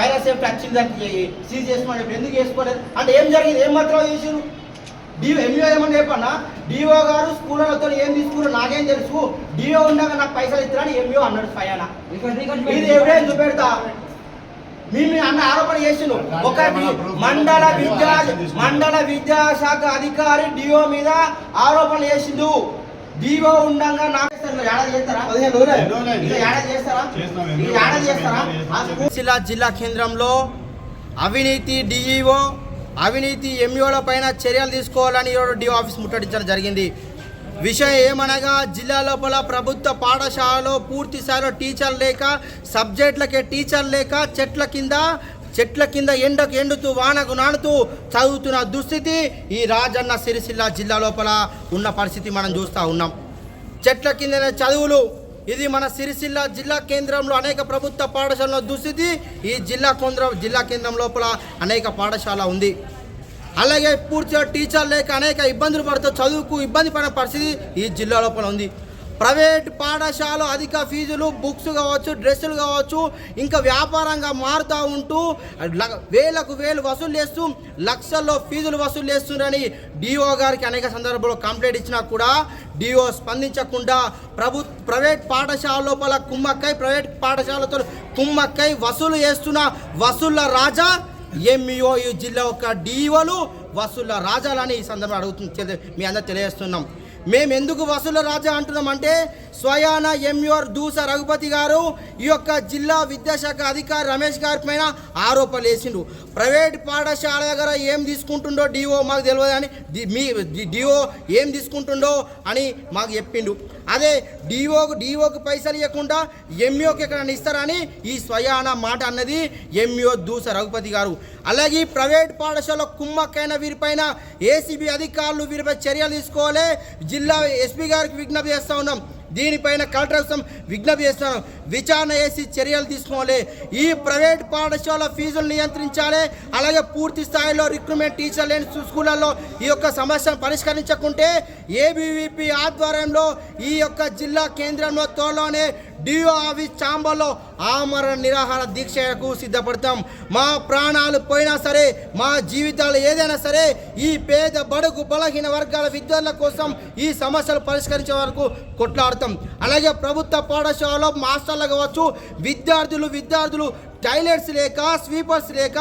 ఏం టచ్ దానికి సీజ్ చేసుకోండి. ఇప్పుడు ఎందుకు చేసుకోలేదు? అంటే ఏం జరిగింది? ఏం మాత్రం చేసారు డిఓ ఎంఈఓ ఏమని చెప్పన్నా? డిఓ గారు స్కూళ్ళతో ఏం తీసుకున్నారు? నాకేం తెలుసు. డిఓ ఉండగా నాకు పైసలు ఇస్తారని ఎంఈఓ అన్నాడు స్వయాన. ఇది ఎవిడెన్స్ చూపెడతా మీ మీ అన్న ఆరోపణ చేసిండు. ఒకటి మండల విద్యా మండల విద్యాశాఖ అధికారి డిఓ మీద ఆరోపణ చేసిండు. డిఓ ఉండగా సిరిసిల్ల జిల్లా కేంద్రంలో అవినీతి డిఈఓ అవినీతి ఎంఈఓల పైన చర్యలు తీసుకోవాలని ఈరోజు డిఓ ఆఫీస్ ముట్టడించడం జరిగింది. విషయం ఏమనగా జిల్లా లోపల ప్రభుత్వ పాఠశాలలో పూర్తి స్థాయిలో టీచర్ లేక సబ్జెక్టులకే టీచర్ లేక చెట్ల కింద చెట్ల కింద ఎండకు ఎండుతూ వానకు నానుతూ చదువుతున్న దుస్థితి ఈ రాజన్న సిరిసిల్ల జిల్లా లోపల ఉన్న పరిస్థితి మనం చూస్తూ ఉన్నాం. చెట్ల కింద చదువులు ఇది మన సిరిసిల్ల జిల్లా కేంద్రంలో అనేక ప్రభుత్వ పాఠశాలలో దుస్థితి ఈ జిల్లా కేంద్రం జిల్లా కేంద్రం లోపల అనేక పాఠశాల ఉంది. అలాగే పూర్తిగా టీచర్ లేక అనేక ఇబ్బందులు పడుతూ చదువుకు ఇబ్బంది పడిన పరిస్థితి ఈ జిల్లా లోపల ఉంది. ప్రైవేట్ పాఠశాల అధిక ఫీజులు బుక్స్ కావచ్చు డ్రెస్సులు కావచ్చు ఇంకా వ్యాపారంగా మారుతూ ఉంటూ ల- వేలకు వేలు వసూలు చేస్తూ లక్షల్లో ఫీజులు వసూలు చేస్తున్నారని డిఓ గారికి అనేక సందర్భాల్లో కంప్లైంట్ ఇచ్చినా కూడా డిఓ స్పందించకుండా ప్రభు ప్రైవేట్ పాఠశాల లోపల కుమ్మక్కై ప్రైవేట్ పాఠశాలతో కుమ్మక్కై వసూలు చేస్తున్న వసూళ్ళ రాజా ఎంఈఓ ఈ జిల్లా యొక్క డిఓలు వసూళ్ళ రాజాలని ఈ సందర్భంగా అడుగుతుంది మీ అందరూ తెలియజేస్తున్నాం. మేము ఎందుకు వసూళ్ళ రాజా అంటున్నామంటే స్వయాన ఎంయూఆర్ దూస రఘుపతి గారు ఈ యొక్క జిల్లా విద్యాశాఖ అధికారి రమేష్ గారి పైన ఆరోపణలు వేసిండు. ప్రైవేట్ పాఠశాల దగ్గర ఏం తీసుకుంటుండో డిఓ మాకు తెలియదు అని మీ డిఓ ఏం తీసుకుంటుండో అని మాకు చెప్పిండు. అదే డిఓకు డిఓకి పైసలు ఇవ్వకుండా ఎంఈఓకి ఎక్కడ ఇస్తారని ఈ స్వయాన మాట అన్నది ఎంఈఓ దూస రఘుపతి గారు. అలాగే ఈ ప్రైవేట్ పాఠశాల కుమ్మక్కైన వీరిపైన ఏసీబీ అధికారులు వీరిపై చర్యలు తీసుకోవాలి. జిల్లా ఎస్పీ గారికి విజ్ఞప్తి చేస్తూ ఉన్నాం. దీనిపైన కలెక్టర్ కోసం విజ్ఞప్తి చేస్తున్నాను విచారణ చేసి చర్యలు తీసుకోవాలి. ఈ ప్రైవేట్ పాఠశాల ఫీజులు నియంత్రించాలి. అలాగే పూర్తి స్థాయిలో రిక్రూట్మెంట్ టీచర్ లేని స్కూళ్ళల్లో ఈ యొక్క సమస్యను పరిష్కరించకుంటే ఏబీవీపీ ఆధ్వర్యంలో ఈ యొక్క జిల్లా కేంద్రంలో త్వరలోనే డిఓ ఆఫీస్ చాంబర్లో ఆమరణ నిరాహార దీక్షకు సిద్ధపడతాం. మా ప్రాణాలు పోయినా సరే మా జీవితాలు ఏదైనా సరే ఈ పేద బడుగు బలహీన వర్గాల విద్యార్థుల కోసం ఈ సమస్యలు పరిష్కరించే వరకు కొట్లాడతాం. అలాగే ప్రభుత్వ పాఠశాలలో మాస్టర్లు కావచ్చు విద్యార్థులు విద్యార్థులు టైలెట్స్ లేక స్వీపర్స్ లేక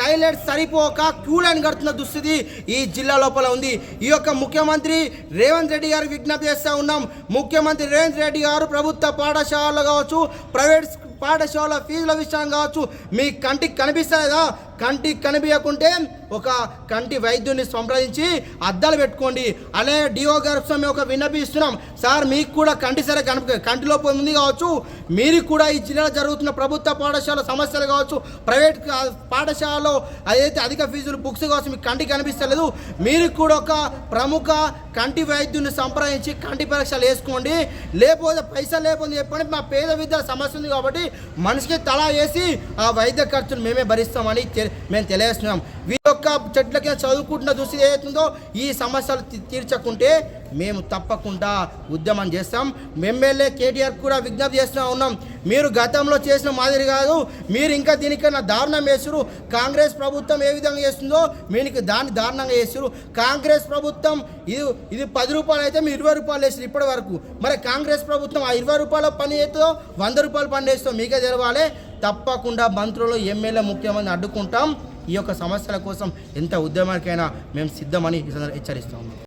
టైలెట్స్ సరిపోక క్యూ లైన్ కడుతున్న దుస్థితి ఈ జిల్లా లోపల ఉంది. ఈ యొక్క ముఖ్యమంత్రి రేవంత్ రెడ్డి గారు విజ్ఞప్తి చేస్తూ ఉన్నాం. ముఖ్యమంత్రి రేవంత్ రెడ్డి గారు ప్రభుత్వ పాఠశాలలు కావచ్చు ప్రైవేట్ పాఠశాల ఫీజుల విషయం కావచ్చు మీ కంటికి కనిపిస్తాయా కంటికి కనిపించకుంటే ఒక కంటి వైద్యుని సంప్రదించి అద్దాలు పెట్టుకోండి. అలాగే డిఓ మేము ఒక విన్నపిస్తున్నాం. సార్ మీకు కూడా కంటి సరే కనిపి కంటిలో ఉంది కావచ్చు. మీరు కూడా ఈ జిల్లాలో జరుగుతున్న ప్రభుత్వ పాఠశాల సమస్యలు కావచ్చు. ప్రైవేట్ పాఠశాలలో అదైతే అధిక ఫీజులు బుక్స్ కావచ్చు మీకు కంటికి కనిపిస్తలేదు. మీరు కూడా ఒక ప్రముఖ కంటి వైద్యుని సంప్రదించి కంటి పరీక్షలు వేసుకోండి. లేకపోతే పైసలు లేకపోతే చెప్పండి. మా పేద విద్య సమస్య ఉంది కాబట్టి మనిషికి తలా వేసి ఆ వైద్య ఖర్చును మేమే భరిస్తామని మేము తెలియజేస్తున్నాం. ఒక్క చెట్లకి చెట్ల కింద చదువుకుంటున్న దృష్టి ఏదైతుందో ఈ సమస్యలు తీ- తీర్చకుంటే మేము తప్పకుండా ఉద్యమం చేస్తాం. ఎమ్మెల్యే కేటీఆర్ కూడా విజ్ఞప్తి చేస్తూ ఉన్నాం. మీరు గతంలో చేసిన మాదిరి కాదు మీరు ఇంకా దీనికన్నా దారుణం వేస్తురు కాంగ్రెస్ ప్రభుత్వం ఏ విధంగా చేస్తుందో మీకు దాన్ని దారుణంగా చేస్తురు కాంగ్రెస్ ప్రభుత్వం ఇది ఇది పది రూపాయలు అయితే మీరు ఇరవై రూపాయలు వేసారు ఇప్పటి వరకు. మరి కాంగ్రెస్ ప్రభుత్వం ఆ ఇరవై రూపాయల పని చేస్తుందో వంద రూపాయలు పని చేస్తుందో మీకే తెలవాలి. తప్పకుండా మంత్రులు ఎమ్మెల్యే ముఖ్యమంత్రి అడ్డుకుంటాం. ఈ యొక్క సమస్యల కోసం ఎంత ఉద్యమానికైనా మేము సిద్ధమని హెచ్చరిస్తాము.